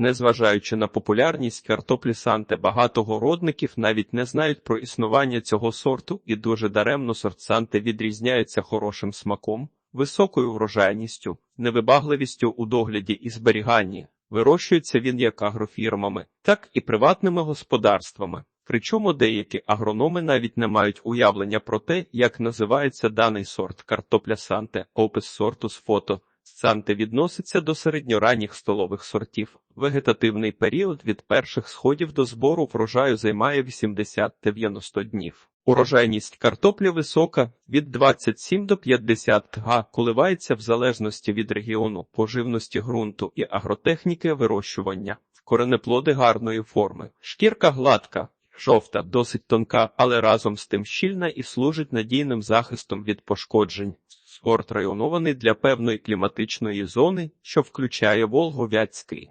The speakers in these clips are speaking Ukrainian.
Незважаючи на популярність картоплі Санте, багато городників навіть не знають про існування цього сорту, і дуже даремно сорт Санте відрізняється хорошим смаком, високою врожайністю, невибагливістю у догляді і зберіганні. Вирощується він як агрофірмами, так і приватними господарствами. Причому деякі агрономи навіть не мають уявлення про те, як називається даний сорт картопля Санте, опис сорту з фото. Санте відноситься до середньоранніх столових сортів. Вегетативний період від перших сходів до збору врожаю займає 80-90 днів. Урожайність картоплі висока від 27 до 50 га, коливається в залежності від регіону, поживності ґрунту і агротехніки вирощування. Коренеплоди гарної форми, шкірка гладка, жовта, досить тонка, але разом з тим щільна і служить надійним захистом від пошкоджень. Сорт районований для певної кліматичної зони, що включає Волговятський,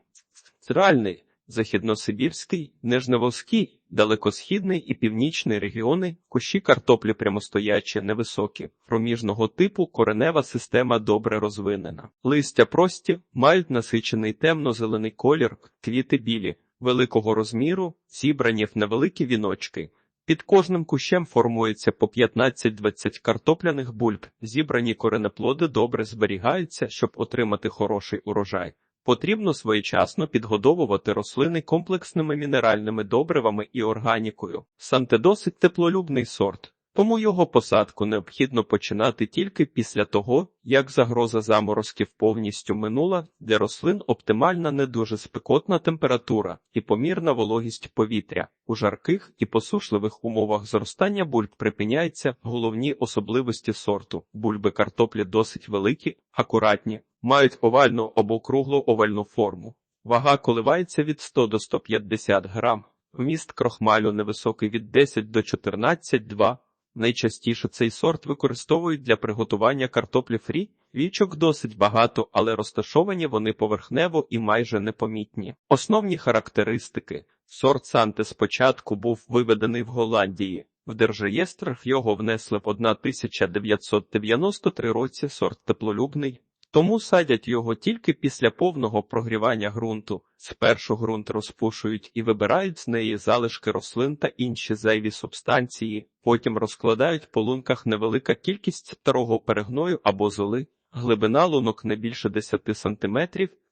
Центральний, Західносибірський, Нижневолзький, далекосхідний і північний регіони, кущі картоплі прямостоячі, невисокі, проміжного типу коренева система добре розвинена. Листя прості, мають насичений темно-зелений колір, квіти білі, великого розміру, зібрані в невеликі віночки. Під кожним кущем формується по 15-20 картопляних бульб. Зібрані коренеплоди добре зберігаються, щоб отримати хороший урожай. Потрібно своєчасно підгодовувати рослини комплексними мінеральними добривами і органікою. Санте досить теплолюбний сорт, тому його посадку необхідно починати тільки після того, як загроза заморозків повністю минула, для рослин оптимальна не дуже спекотна температура і помірна вологість повітря. У жарких і посушливих умовах зростання бульб припиняється головні особливості сорту. Бульби картоплі досить великі, акуратні, мають овальну або круглу овальну форму. Вага коливається від 100 до 150 грам. Вміст крохмалю невисокий від 10 до 14,2. Найчастіше цей сорт використовують для приготування картоплі фрі. Вічок досить багато, але розташовані вони поверхнево і майже непомітні. Основні характеристики. Сорт Санте спочатку був виведений в Голландії. В держреєстр його внесли в 1993 році сорт теплолюбний, тому садять його тільки після повного прогрівання ґрунту. Спершу ґрунт розпушують і вибирають з неї залишки рослин та інші зайві субстанції, потім розкладають по лунках невелика кількість старого перегною або золи, глибина лунок не більше 10 см,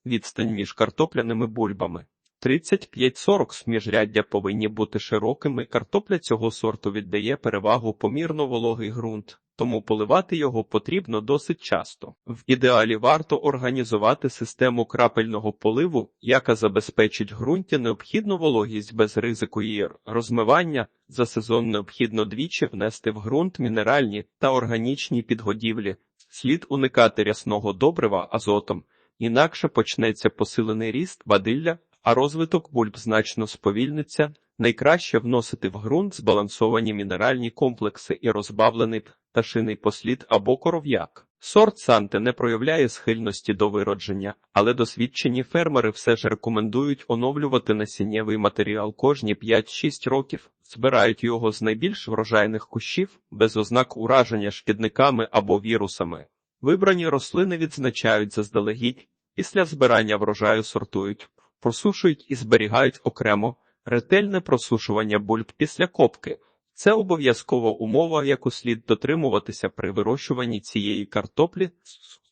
відстань між картопляними бульбами. 35-40 сміжряддя повинні бути широкими. Картопля цього сорту віддає перевагу помірно вологий ґрунт, тому поливати його потрібно досить часто. В ідеалі варто організувати систему крапельного поливу, яка забезпечить ґрунті необхідну вологість без ризику її розмивання. За сезон необхідно двічі внести в ґрунт мінеральні та органічні підгодівлі. Слід уникати рясного добрива азотом, інакше почнеться посилений ріст бадилля, а розвиток бульб значно сповільниться. Найкраще вносити в ґрунт збалансовані мінеральні комплекси і розбавлений пташиний послід або коров'як. Сорт Санте не проявляє схильності до виродження, але досвідчені фермери все ж рекомендують оновлювати насіннєвий матеріал кожні 5-6 років, збирають його з найбільш врожайних кущів, без ознак ураження шкідниками або вірусами. Вибрані рослини відзначають заздалегідь, після збирання врожаю сортують, просушують і зберігають окремо ретельне просушування бульб після копки. Це обов'язкова умова, яку слід дотримуватися при вирощуванні цієї картоплі.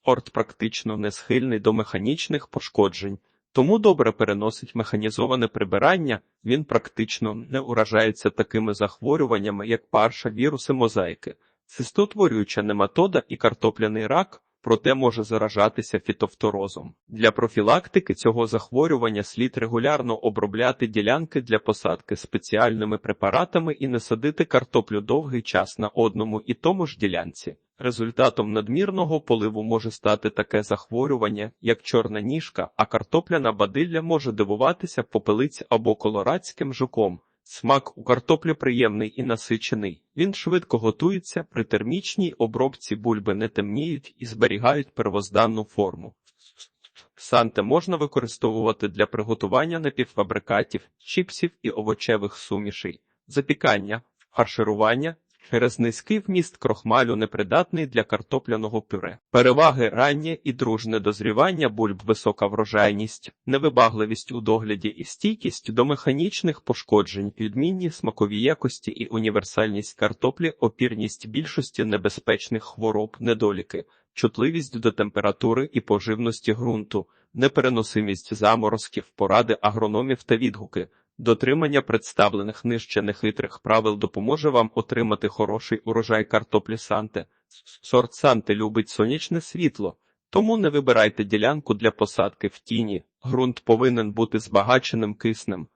Сорт практично не схильний до механічних пошкоджень, тому добре переносить механізоване прибирання, він практично не уражається такими захворюваннями, як парша, віруси, мозаїки, цистотворююча нематода і картопляний рак. Проте може заражатися фітофторозом. Для профілактики цього захворювання слід регулярно обробляти ділянки для посадки спеціальними препаратами і не садити картоплю довгий час на одному і тому ж ділянці. Результатом надмірного поливу може стати таке захворювання, як чорна ніжка, а картопляна бадилля може дивуватися попелиць або колорадським жуком. Смак у картоплі приємний і насичений. Він швидко готується, при термічній обробці бульби не темніють і зберігають первозданну форму. Санте можна використовувати для приготування напівфабрикатів, чіпсів і овочевих сумішей, запікання, фарширування, Через низький вміст крохмалю непридатний для картопляного пюре. Переваги раннє і дружне дозрівання бульб, висока врожайність, невибагливість у догляді і стійкість до механічних пошкоджень, відмінні смакові якості і універсальність картоплі, опірність більшості небезпечних хвороб, недоліки, чутливість до температури і поживності ґрунту, непереносимість заморозків, поради агрономів та відгуки. Дотримання представлених нижче нехитрих правил допоможе вам отримати хороший урожай картоплі Санте. Сорт Санте любить сонячне світло, тому не вибирайте ділянку для посадки в тіні. Ґрунт повинен бути збагаченим киснем.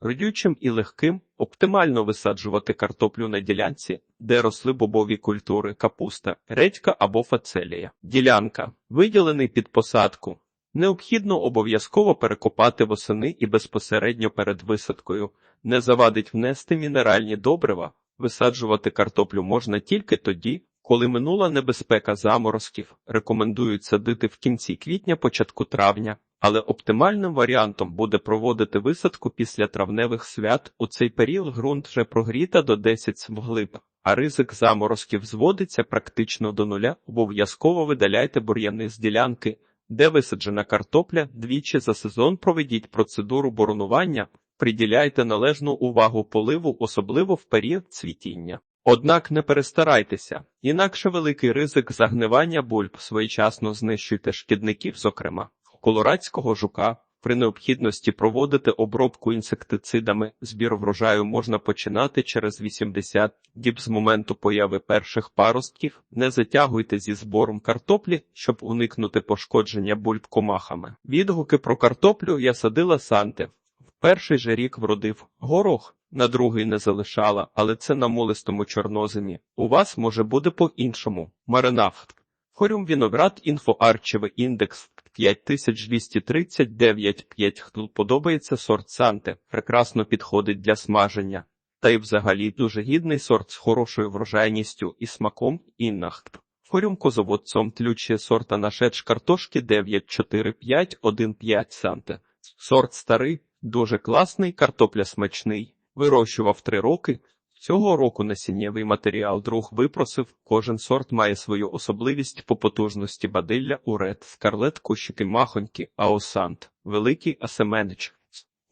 Родючим і легким оптимально висаджувати картоплю на ділянці, де росли бобові культури, капуста, редька або фацелія. Ділянка, виділений під посадку. Необхідно обов'язково перекопати восени і безпосередньо перед висадкою. Не завадить внести мінеральні добрива. Висаджувати картоплю можна тільки тоді, коли минула небезпека заморозків. Рекомендують садити в кінці квітня, початку травня, але оптимальним варіантом буде проводити висадку після травневих свят. У цей період ґрунт вже прогріта до 10 вглиб, а ризик заморозків зводиться практично до нуля. Обов'язково видаляйте бур'яни з ділянки. Де висаджена картопля, двічі за сезон проведіть процедуру боронування, приділяйте належну увагу поливу, особливо в період цвітіння. Однак не перестарайтеся, інакше великий ризик загнивання бульб своєчасно знищуйте шкідників, зокрема колорадського жука. При необхідності проводити обробку інсектицидами, збір врожаю можна починати через 80 діб з моменту появи перших паростків. Не затягуйте зі збором картоплі, щоб уникнути пошкодження бульб комахами. Відгуки про картоплю я садила санте. В перший же рік вродив горох, на другий не залишала, але це на молистому чорноземі. У вас може бути по-іншому. Маринафт. Хорюм віноград інфоарчевий індекс 5239 5 хто подобається сорт Санте, прекрасно підходить для смаження. Та й взагалі дуже гідний сорт з хорошою врожайністю і смаком іннахт. Хорюм козоводцом тлючі сорта нашеч картошки 94515 Санте. Сорт старий, дуже класний, картопля смачний. Вирощував три роки. Цього року насіннєвий матеріал друг випросив, кожен сорт має свою особливість по потужності бадилля, уред, скарлет, кущики, махоньки, аосант, великий асеменич.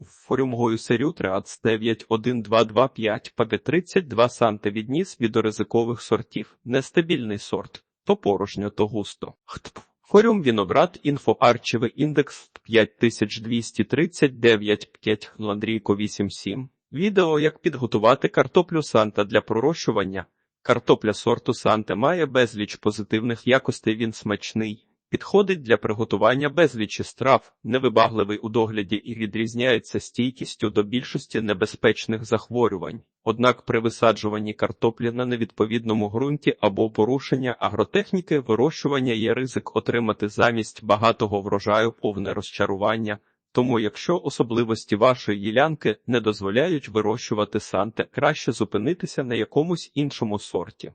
Форюмгою серю 391225 пабі 32 санти відніс від ризикових сортів, нестабільний сорт, то порожньо, то густо. Хтп. Форум Віноград інфоарчевий індекс 5239 5 Ландрійко 87. Відео як підготувати картоплю Санта для пророщування. Картопля сорту Санте має безліч позитивних якостей, він смачний, підходить для приготування безлічі страв, невибагливий у догляді і відрізняється стійкістю до більшості небезпечних захворювань. Однак при висаджуванні картоплі на невідповідному ґрунті або порушення агротехніки вирощування є ризик отримати замість багатого врожаю повне розчарування. Тому, якщо особливості вашої ділянки не дозволяють вирощувати санте, краще зупинитися на якомусь іншому сорті.